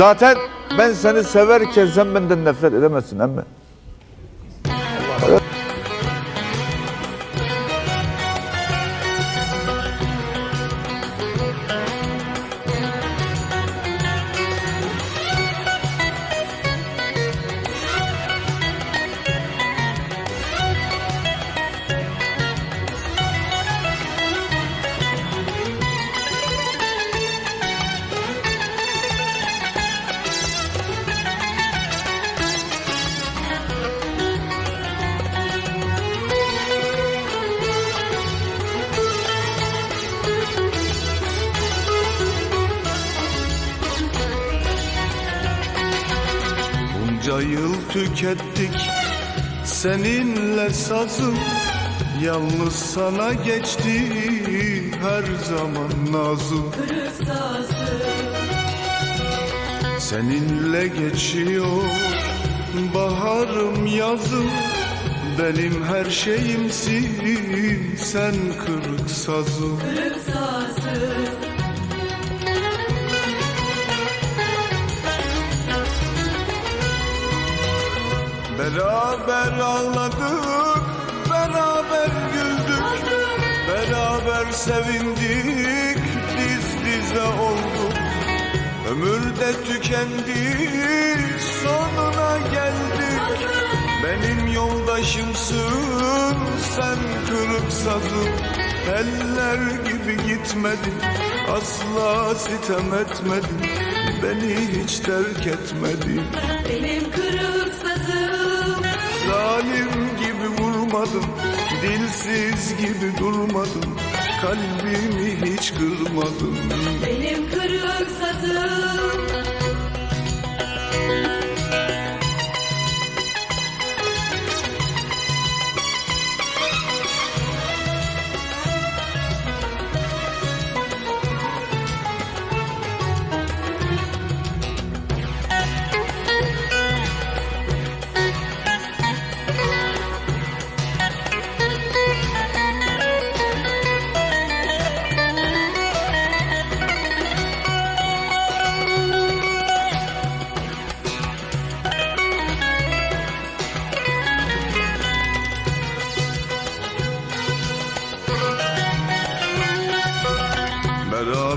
Zaten ben seni severken sen benden nefret edemezsin emmi. Bunca yıl tükettik seninle sazım Yalnız sana geçti her zaman nazım Seninle geçiyor baharım yazım Benim her şeyimsin sen kırık sazım Beraber ağladık, beraber güldük. Beraber sevindik, diz dize olduk. Ömürde tükendi, sonuna geldik. Benim yoldaşımsın, sen kırık sazım Eller gibi gitmedin, asla sitem etmedin Beni hiç terk etmedin Benim kırık Zalim gibi vurmadın Dilsiz gibi durmadın Kalbimi hiç kırmadın Benim kırık sazım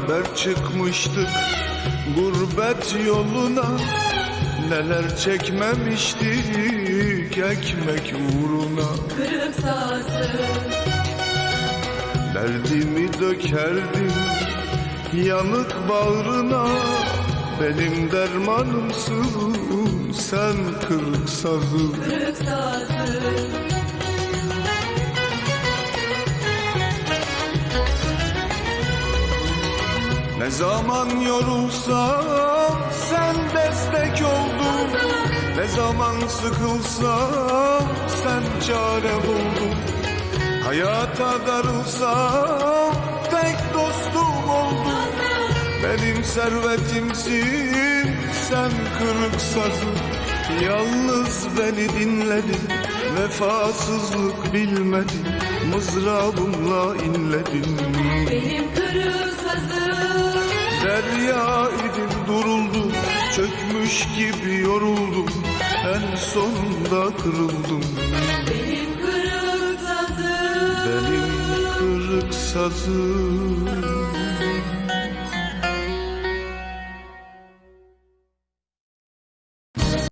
Beraber çıkmıştık gurbet yoluna. Neler çekmemiştik ekmek uğruna. Kırık sazım Derdimi dökerdim yanık bağrına. Benim dermanımsın sen kırık sazım Kırık sazım Ne zaman yorulsam sen destek oldun. Ne zaman sıkılsam sen çare buldun. Hayata darılsam tek dostum oldun. Benim servetimsin sen kırık sazım Yalnız beni dinledin Vefasızlık bilmedin. Mızrabımla inledin. Benim idim duruldum Çökmüş gibi yoruldum En sonunda kırıldım. Benim kırık sazım. Benim kırık sazım